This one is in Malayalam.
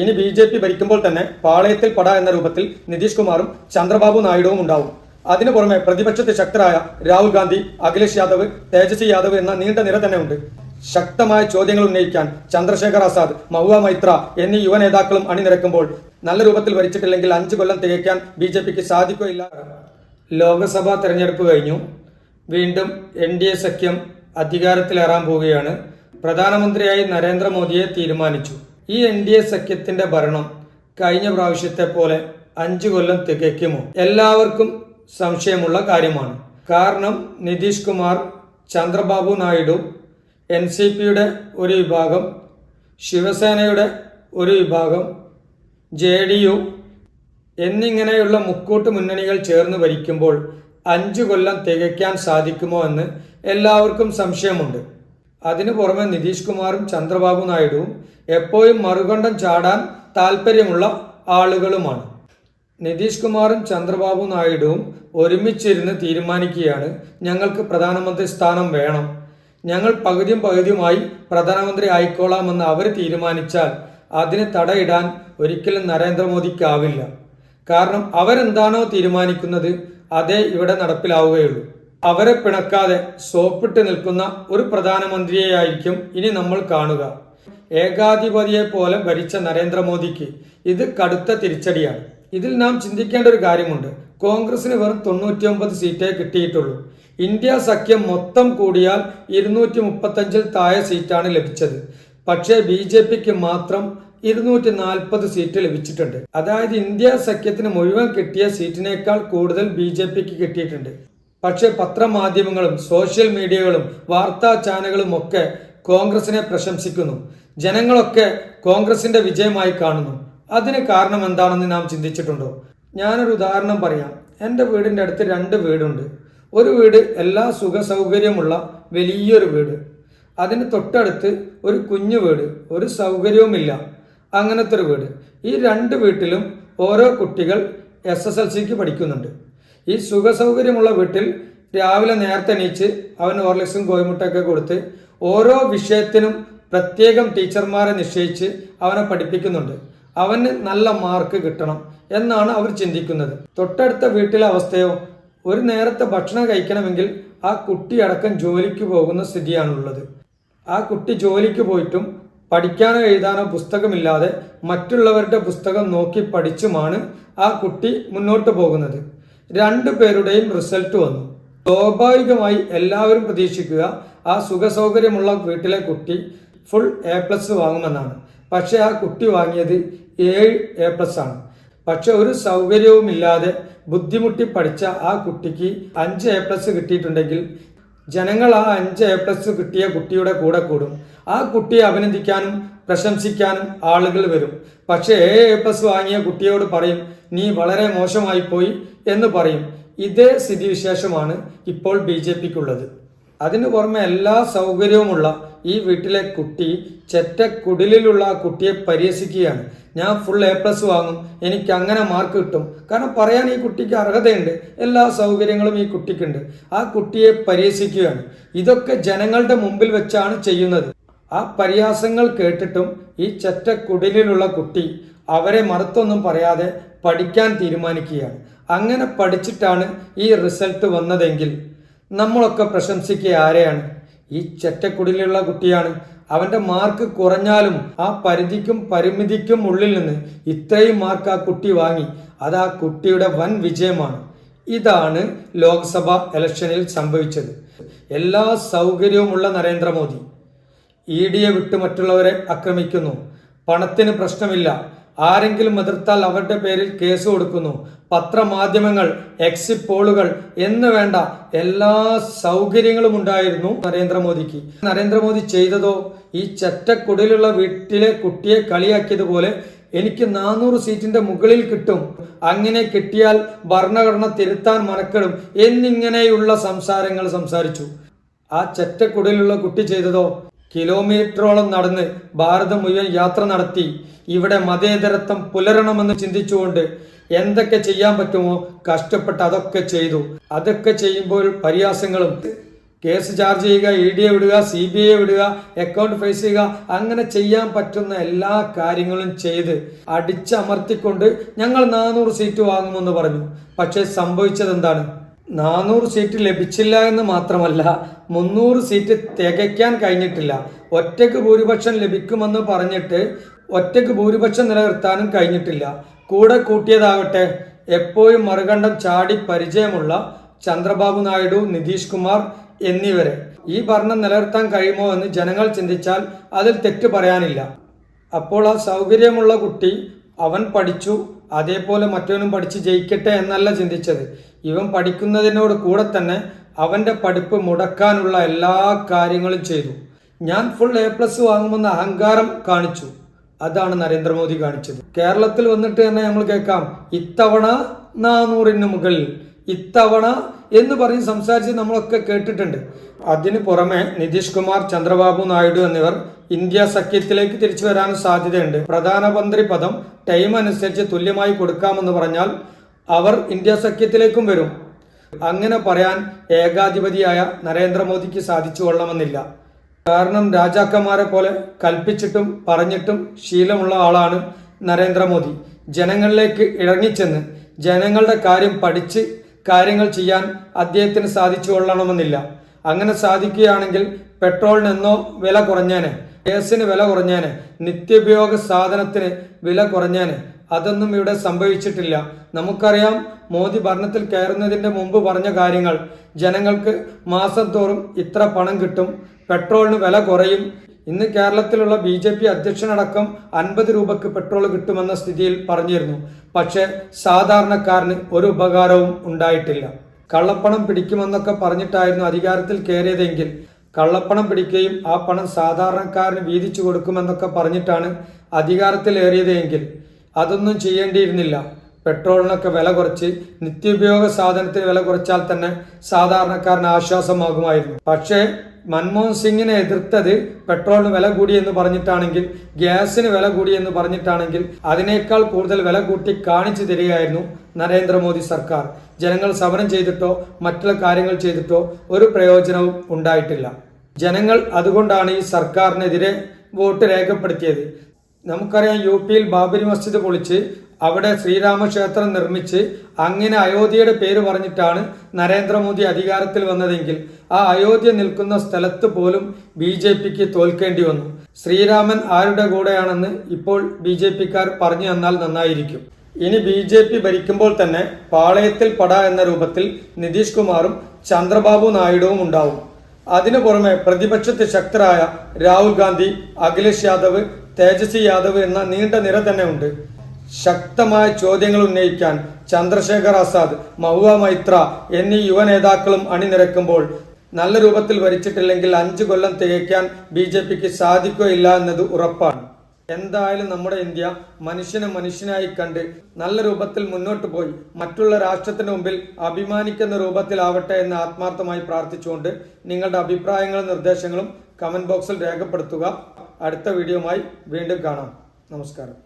ഇനി ബി ജെ പി ഭരിക്കുമ്പോൾ തന്നെ പാളയത്തിൽ പട എന്ന രൂപത്തിൽ നിതീഷ് കുമാറും ചന്ദ്രബാബു നായിഡുവും ഉണ്ടാവും. അതിനു പുറമെ പ്രതിപക്ഷത്തെ ശക്തരായ രാഹുൽ ഗാന്ധി അഖിലേഷ് യാദവ് തേജസ്വി യാദവ് എന്ന നീണ്ട നിര തന്നെ ഉണ്ട്. ശക്തമായ ചോദ്യങ്ങൾ ഉന്നയിക്കാൻ ചന്ദ്രശേഖർ ആസാദ് മഹുവ മൈത്ര എന്നീ യുവ നേതാക്കളും അണിനിരക്കുമ്പോൾ നല്ല രൂപത്തിൽ വരിച്ചിട്ടില്ലെങ്കിൽ അഞ്ചു കൊല്ലം തികയ്ക്കാൻ ബി ജെ പിക്ക് സാധിക്കുകയില്ല. ലോക്സഭാ തെരഞ്ഞെടുപ്പ് കഴിഞ്ഞു. വീണ്ടും എൻ ഡി എ സഖ്യം അധികാരത്തിലേറാൻ പോവുകയാണ്. പ്രധാനമന്ത്രിയായി നരേന്ദ്രമോദിയെ തീരുമാനിച്ചു. ഈ എൻ ഡി എ സഖ്യത്തിന്റെ ഭരണം കഴിഞ്ഞ പ്രാവശ്യത്തെ പോലെ അഞ്ചു കൊല്ലം തികയ്ക്കുമോ എല്ലാവർക്കും സംശയമുള്ള കാര്യമാണ്. കാരണം നിതീഷ് കുമാർ ചന്ദ്രബാബു നായിഡു എൻ സി പിയുടെ ഒരു വിഭാഗം ശിവസേനയുടെ ഒരു വിഭാഗം ജെ ഡി യു എന്നിങ്ങനെയുള്ള മുക്കൂട്ട് മുന്നണികൾ ചേർന്ന് ഭരിക്കുമ്പോൾ അഞ്ചു കൊല്ലം തികയ്ക്കാൻ സാധിക്കുമോ എന്ന് എല്ലാവർക്കും സംശയമുണ്ട്. അതിനു പുറമെ നിതീഷ് കുമാറും ചന്ദ്രബാബു നായിഡുവും എപ്പോഴും മറുകണ്ഠം ചാടാൻ താല്പര്യമുള്ള ആളുകളുമാണ്. നിതീഷ് കുമാറും ചന്ദ്രബാബു നായിഡുവും ഒരുമിച്ചിരുന്ന് തീരുമാനിക്കുകയാണ് ഞങ്ങൾക്ക് പ്രധാനമന്ത്രി സ്ഥാനം വേണം. ഞങ്ങൾ പകുതിയും പകുതിയുമായി പ്രധാനമന്ത്രി ആയിക്കോളാമെന്ന് അവർ തീരുമാനിച്ചാൽ അതിന് തടയിടാൻ ഒരിക്കലും നരേന്ദ്രമോദിക്കാവില്ല. കാരണം അവരെന്താണോ തീരുമാനിക്കുന്നത് അതേ ഇവിടെ നടപ്പിലാവുകയുള്ളൂ. അവരെ പിണക്കാതെ സോപ്പിട്ട് നിൽക്കുന്ന ഒരു പ്രധാനമന്ത്രിയെയായിരിക്കും ഇനി നമ്മൾ കാണുക. ഏകാധിപതിയെ പോലെ ഭരിച്ച നരേന്ദ്രമോദിക്ക് ഇത് കടുത്ത തിരിച്ചടിയാണ്. ഇതിൽ നാം ചിന്തിക്കേണ്ട ഒരു കാര്യമുണ്ട്. കോൺഗ്രസിന് വെറും തൊണ്ണൂറ്റിയൊമ്പത് സീറ്റേ കിട്ടിയിട്ടുള്ളൂ. ഇന്ത്യ സഖ്യം മൊത്തം കൂടിയാൽ ഇരുന്നൂറ്റി മുപ്പത്തഞ്ചിൽ താഴെ സീറ്റാണ് ലഭിച്ചത്. പക്ഷേ ബി ജെ പിക്ക് മാത്രം ഇരുന്നൂറ്റി നാൽപ്പത് സീറ്റ് ലഭിച്ചിട്ടുണ്ട്. അതായത് ഇന്ത്യ സഖ്യത്തിന് മുഴുവൻ കിട്ടിയ സീറ്റിനേക്കാൾ കൂടുതൽ ബി ജെ പിക്ക് കിട്ടിയിട്ടുണ്ട്. പക്ഷേ പത്രമാധ്യമങ്ങളും സോഷ്യൽ മീഡിയകളും വാർത്താ ചാനലുകളും ഒക്കെ കോൺഗ്രസിനെ പ്രശംസിക്കുന്നു. ജനങ്ങളൊക്കെ കോൺഗ്രസിന്റെ വിജയമായി കാണുന്നു. അതിന് കാരണം എന്താണെന്ന് നാം ചിന്തിച്ചിട്ടുണ്ടോ? ഞാനൊരു ഉദാഹരണം പറയാം. എന്റെ വീടിന്റെ അടുത്ത് രണ്ട് വീടുണ്ട്. ഒരു വീട് എല്ലാ സുഖ സൗകര്യമുള്ള വലിയൊരു വീട്. അതിന് തൊട്ടടുത്ത് ഒരു കുഞ്ഞു വീട്. ഒരു സൗകര്യവുമില്ല. അങ്ങനത്തെ ഒരു വീട്. ഈ രണ്ട് വീട്ടിലും ഓരോ കുട്ടികൾ എസ് എസ് എൽ സിക്ക് പഠിക്കുന്നുണ്ട്. ഈ സുഖ സൗകര്യമുള്ള വീട്ടിൽ രാവിലെ നേരത്തെ എണീച്ച് അവൻ ഓർലക്സും കോയമുട്ടൊക്കെ കൊടുത്ത് ഓരോ വിഷയത്തിനും പ്രത്യേകം ടീച്ചർമാരെ നിശ്ചയിച്ച് അവനെ പഠിപ്പിക്കുന്നുണ്ട്. അവന് നല്ല മാർക്ക് കിട്ടണം എന്നാണ് അവർ ചിന്തിക്കുന്നത്. തൊട്ടടുത്ത വീട്ടിലെ അവസ്ഥയോ ഒരു നേരത്തെ ഭക്ഷണം കഴിക്കണമെങ്കിൽ ആ കുട്ടി അടക്കം ജോലിക്ക് പോകുന്ന സ്ഥിതിയാണുള്ളത്. ആ കുട്ടി ജോലിക്ക് പോയിട്ടും പഠിക്കാനോ എഴുതാനോ പുസ്തകമില്ലാതെ മറ്റുള്ളവരുടെ പുസ്തകം നോക്കി പഠിച്ചുമാണ് ആ കുട്ടി മുന്നോട്ട് പോകുന്നത്. രണ്ടു പേരുടെയും റിസൾട്ട് വന്നു. സ്വാഭാവികമായി എല്ലാവരും പ്രതീക്ഷിക്കുക ആ സുഖസൗകര്യമുള്ള വീട്ടിലെ കുട്ടി ഫുൾ എ പ്ലസ് വാങ്ങുമെന്നാണ്. പക്ഷേ ആ കുട്ടി വാങ്ങിയത് ഏഴ് എ പ്ലസ് ആണ്. പക്ഷെ ഒരു സൗകര്യവുമില്ലാതെ ബുദ്ധിമുട്ടി പഠിച്ച ആ കുട്ടിക്ക് അഞ്ച് എ പ്ലസ് കിട്ടിയിട്ടുണ്ടെങ്കിൽ ജനങ്ങൾ ആ അഞ്ച് എ പ്ലസ് കിട്ടിയ കുട്ടിയുടെ കൂടെ കൂടും. ആ കുട്ടിയെ അഭിനന്ദിക്കാനും പ്രശംസിക്കാനും ആളുകൾ വരും. പക്ഷേ എ എ പ്ലസ് വാങ്ങിയ കുട്ടിയോട് പറയും നീ വളരെ മോശമായി പോയി എന്ന് പറയും. ഇതേ സ്ഥിതിവിശേഷമാണ് ഇപ്പോൾ ബി ജെ പിക്കുള്ളത് അതിനു പുറമെ എല്ലാ സൗകര്യവുമുള്ള ഈ വീട്ടിലെ കുട്ടി ചെറ്റക്കുടിലുള്ള ആ കുട്ടിയെ പരിഹസിക്കുകയാണ്. ഞാൻ ഫുൾ എ പ്ലസ് വാങ്ങും. എനിക്ക് അങ്ങനെ മാർക്ക് കിട്ടും. കാരണം പറയാൻ ഈ കുട്ടിക്ക് അർഹതയുണ്ട്. എല്ലാ സൗകര്യങ്ങളും ഈ കുട്ടിക്കുണ്ട്. ആ കുട്ടിയെ പരിഹസിക്കുകയാണ്. ഇതൊക്കെ ജനങ്ങളുടെ മുമ്പിൽ വെച്ചാണ് ചെയ്യുന്നത്. ആ പരിഹാസങ്ങൾ കേട്ടിട്ടും ഈ ചെറ്റക്കുടിലുള്ള കുട്ടി അവരെ മറുത്തൊന്നും പറയാതെ പഠിക്കാൻ തീരുമാനിക്കുകയാണ്. അങ്ങനെ പഠിച്ചിട്ടാണ് ഈ റിസൾട്ട് വന്നതെങ്കിൽ നമ്മളൊക്കെ പ്രശംസിക്കുക ആരെയാണ്? ഈ ചെറ്റക്കുടിലുള്ള കുട്ടിയാണ്. അവന്റെ മാർക്ക് കുറഞ്ഞാലും ആ പരിധിക്കും പരിമിതിക്കും ഉള്ളിൽ നിന്ന് ഇത്രയും മാർക്ക് ആ കുട്ടി വാങ്ങി. അത് ആ കുട്ടിയുടെ വൻ വിജയമാണ്. ഇതാണ് ലോക്സഭ ഇലക്ഷനിൽ സംഭവിച്ചത്. എല്ലാ സൗകര്യവുമുള്ള നരേന്ദ്രമോദി. ഇ ഡിയെ വിട്ട് മറ്റുള്ളവരെ ആക്രമിക്കുന്നു. പണത്തിന് പ്രശ്നമില്ല. ആരെങ്കിലും എതിർത്താൽ അവരുടെ പേരിൽ കേസ് കൊടുക്കുന്നു. പത്രമാധ്യമങ്ങൾ എക്സിറ്റ് പോളുകൾ എന്ന് വേണ്ട എല്ലാ സൗകര്യങ്ങളും ഉണ്ടായിരുന്നു നരേന്ദ്രമോദിക്ക്. നരേന്ദ്രമോദി ചെയ്തതോ ഈ ചെറ്റക്കുടലുള്ള വീട്ടിലെ കുട്ടിയെ കളിയാക്കിയതുപോലെ എനിക്ക് നാനൂറ് സീറ്റിന്റെ മുകളിൽ കിട്ടും. അങ്ങനെ കിട്ടിയാൽ ഭരണഘടന തിരുത്താൻ മനക്കെടും എന്നിങ്ങനെയുള്ള സംസാരങ്ങൾ സംസാരിച്ചു. ആ ചെറ്റക്കുടലുള്ള കുട്ടി ചെയ്തതോ കിലോമീറ്ററോളം നടന്ന് ഭാരതം മുഴുവൻ യാത്ര നടത്തി. ഇവിടെ മതേതരത്വം പുലരണമെന്ന് ചിന്തിച്ചുകൊണ്ട് എന്തൊക്കെ ചെയ്യാൻ പറ്റുമോ കഷ്ടപ്പെട്ട് അതൊക്കെ ചെയ്തു. അതൊക്കെ ചെയ്യുമ്പോൾ പരിഹാസങ്ങളും. കേസ് ചാർജ് ചെയ്യുക ഇ ഡി എ വിടുക സി ബി ഐ വിടുക അക്കൗണ്ട് ഫേസ് ചെയ്യുക അങ്ങനെ ചെയ്യാൻ പറ്റുന്ന എല്ലാ കാര്യങ്ങളും ചെയ്ത് അടിച്ചമർത്തിക്കൊണ്ട് ഞങ്ങൾ നാനൂറ് സീറ്റ് വാങ്ങുമെന്ന് പറഞ്ഞു. പക്ഷേ സംഭവിച്ചത് എന്താണ് നാനൂറ് സീറ്റ് ലഭിച്ചില്ല എന്ന് മാത്രമല്ല മുന്നൂറ് സീറ്റ് തികയ്ക്കാൻ കഴിഞ്ഞിട്ടില്ല. ഒറ്റയ്ക്ക് ഭൂരിപക്ഷം ലഭിക്കുമെന്ന് പറഞ്ഞിട്ട് ഒറ്റയ്ക്ക് ഭൂരിപക്ഷം നിലനിർത്താനും കഴിഞ്ഞിട്ടില്ല. കൂടെ കൂട്ടിയതാകട്ടെ എപ്പോഴും മറുകണ്ഠം ചാടി പരിചയമുള്ള ചന്ദ്രബാബു നായിഡു നിതീഷ് കുമാർ എന്നിവരെ. ഈ ഭരണം നിലനിർത്താൻ കഴിയുമോ എന്ന് ജനങ്ങൾ ചിന്തിച്ചാൽ അതിൽ തെറ്റ് പറയാനില്ല. അപ്പോൾ ആ സൗകര്യമുള്ള കുട്ടി അവൻ പഠിച്ചു അതേപോലെ മറ്റവനും പഠിച്ച് ജയിക്കട്ടെ എന്നല്ല ചിന്തിച്ചത്. ഇവൻ പഠിക്കുന്നതിനോട് കൂടെ തന്നെ അവന്റെ പഠിപ്പ് മുടക്കാനുള്ള എല്ലാ കാര്യങ്ങളും ചെയ്തു. ഞാൻ ഫുൾ എ പ്ലസ് വാങ്ങുമെന്ന അഹങ്കാരം കാണിച്ചു. അതാണ് നരേന്ദ്രമോദി കാണിച്ചത്. കേരളത്തിൽ വന്നിട്ട് തന്നെ നമ്മൾ കേൾക്കാം ഇത്തവണ നാനൂറിന് മുകളിൽ ഇത്തവണ എന്ന് പറഞ്ഞ് സംസാരിച്ച് നമ്മളൊക്കെ കേട്ടിട്ടുണ്ട്. അതിനു പുറമെ നിതീഷ് കുമാർ ചന്ദ്രബാബു നായിഡു എന്നിവർ ഇന്ത്യ സഖ്യത്തിലേക്ക് തിരിച്ചു വരാനും സാധ്യതയുണ്ട്. പ്രധാനമന്ത്രി പദം ടൈം അനുസരിച്ച് തുല്യമായി കൊടുക്കാമെന്ന് പറഞ്ഞാൽ അവർ ഇന്ത്യ സഖ്യത്തിലേക്കും വരും. അങ്ങനെ പറയാൻ ഏകാധിപതിയായ നരേന്ദ്രമോദിക്ക് സാധിച്ചു കൊള്ളണമെന്നില്ല. കാരണം രാജാക്കന്മാരെ പോലെ കൽപ്പിച്ചിട്ടും പറഞ്ഞിട്ടും ശീലമുള്ള ആളാണ് നരേന്ദ്രമോദി. ജനങ്ങളിലേക്ക് ഇറങ്ങിച്ചെന്ന് ജനങ്ങളുടെ കാര്യം പഠിച്ച് കാര്യങ്ങൾ ചെയ്യാൻ അദ്ദേഹത്തിന് സാധിച്ചു കൊള്ളണമെന്നില്ല. അങ്ങനെ സാധിക്കുകയാണെങ്കിൽ പെട്രോളിനെന്നോ വില കുറഞ്ഞേനെ. ഗ്യാസിന് വില കുറഞ്ഞാന്. നിത്യോപയോഗ സാധനത്തിന് വില കുറഞ്ഞാന്. അതൊന്നും ഇവിടെ സംഭവിച്ചിട്ടില്ല. നമുക്കറിയാം മോദി ഭരണത്തിൽ കയറുന്നതിന്റെ മുമ്പ് പറഞ്ഞ കാര്യങ്ങൾ. ജനങ്ങൾക്ക് മാസം തോറും ഇത്ര പണം കിട്ടും. പെട്രോളിന് വില കുറയും. ഇന്ന് കേരളത്തിലുള്ള ബി ജെ പി അധ്യക്ഷനടക്കം അൻപത് രൂപക്ക് പെട്രോൾ കിട്ടുമെന്ന സ്ഥിതിയിൽ പറഞ്ഞിരുന്നു. പക്ഷേ സാധാരണക്കാരന് ഒരു ഉപകാരവും ഉണ്ടായിട്ടില്ല. കള്ളപ്പണം പിടിക്കുമെന്നൊക്കെ പറഞ്ഞിട്ടായിരുന്നു അധികാരത്തിൽ കയറിയതെങ്കിൽ കള്ളപ്പണം പിടിക്കുകയും ആ പണം സാധാരണക്കാരന് വീതിച്ചു കൊടുക്കുമെന്നൊക്കെ പറഞ്ഞിട്ടാണ് അധികാരത്തിലേറിയതെങ്കിൽ അതൊന്നും ചെയ്യേണ്ടിയിരുന്നില്ല. പെട്രോളിനൊക്കെ വില കുറച്ച് നിത്യോപയോഗ സാധനത്തിന് വില കുറച്ചാൽ തന്നെ സാധാരണക്കാരന് ആശ്വാസമാകുമായിരുന്നു. പക്ഷേ മൻമോഹൻ സിംഗിനെ എതിർത്തത് പെട്രോളിന് വില കൂടിയെന്ന് പറഞ്ഞിട്ടാണെങ്കിൽ ഗ്യാസിന് വില കൂടിയെന്ന് പറഞ്ഞിട്ടാണെങ്കിൽ അതിനേക്കാൾ കൂടുതൽ വില കൂട്ടി കാണിച്ചു തരികയായിരുന്നു നരേന്ദ്രമോദി സർക്കാർ. ജനങ്ങൾ സമരം ചെയ്തിട്ടോ മറ്റുള്ള കാര്യങ്ങൾ ചെയ്തിട്ടോ ഒരു പ്രയോജനവും ഉണ്ടായിട്ടില്ല. ജനങ്ങൾ അതുകൊണ്ടാണ് ഈ സർക്കാരിനെതിരെ വോട്ട് രേഖപ്പെടുത്തിയത്. നമുക്കറിയാം യു പിയിൽ ബാബരി മസ്ജിദ് പൊളിച്ച് അവിടെ ശ്രീരാമക്ഷേത്രം നിർമ്മിച്ച് അങ്ങനെ അയോധ്യയുടെ പേര് പറഞ്ഞിട്ടാണ് നരേന്ദ്രമോദി അധികാരത്തിൽ വന്നതെങ്കിൽ ആ അയോധ്യ നിൽക്കുന്ന സ്ഥലത്ത് പോലും ബി ജെ പിക്ക് തോൽക്കേണ്ടി വന്നു. ശ്രീരാമൻ ആരുടെ കൂടെയാണെന്ന് ഇപ്പോൾ ബി ജെ പിക്കാർ പറഞ്ഞു തന്നാൽ നന്നായിരിക്കും. ഇനി ബി ജെ പി ഭരിക്കുമ്പോൾ തന്നെ പാളയത്തിൽ പട എന്ന രൂപത്തിൽ നിതീഷ് കുമാറും ചന്ദ്രബാബു നായിഡുവും ഉണ്ടാവും. അതിനു പുറമെ പ്രതിപക്ഷത്തെ ശക്തരായ രാഹുൽ ഗാന്ധി അഖിലേഷ് യാദവ് തേജസ്വി യാദവ് എന്ന നീണ്ട നിര തന്നെ ഉണ്ട്. ശക്തമായ ചോദ്യങ്ങൾ ഉന്നയിക്കാൻ ചന്ദ്രശേഖർ ആസാദ് മഹുവ മൈത്ര എന്നീ യുവ നേതാക്കളും അണിനിരക്കുമ്പോൾ നല്ല രൂപത്തിൽ വരിച്ചിട്ടില്ലെങ്കിൽ അഞ്ചു കൊല്ലം തികയ്ക്കാൻ ബി ജെ പിക്ക് സാധിക്കുകയില്ല എന്നത് ഉറപ്പാണ്. എന്തായാലും നമ്മുടെ ഇന്ത്യ മനുഷ്യനെ മനുഷ്യനായി കണ്ട് നല്ല രൂപത്തിൽ മുന്നോട്ട് പോയി മറ്റുള്ള രാഷ്ട്രത്തിന് മുമ്പിൽ അഭിമാനിക്കുന്ന രൂപത്തിലാവട്ടെ എന്ന് ആത്മാർത്ഥമായി പ്രാർത്ഥിച്ചുകൊണ്ട് നിങ്ങളുടെ അഭിപ്രായങ്ങളും നിർദ്ദേശങ്ങളും കമന്റ് ബോക്സിൽ രേഖപ്പെടുത്തുക. അടുത്ത വീഡിയോയുമായി വീണ്ടും കാണാം. നമസ്കാരം.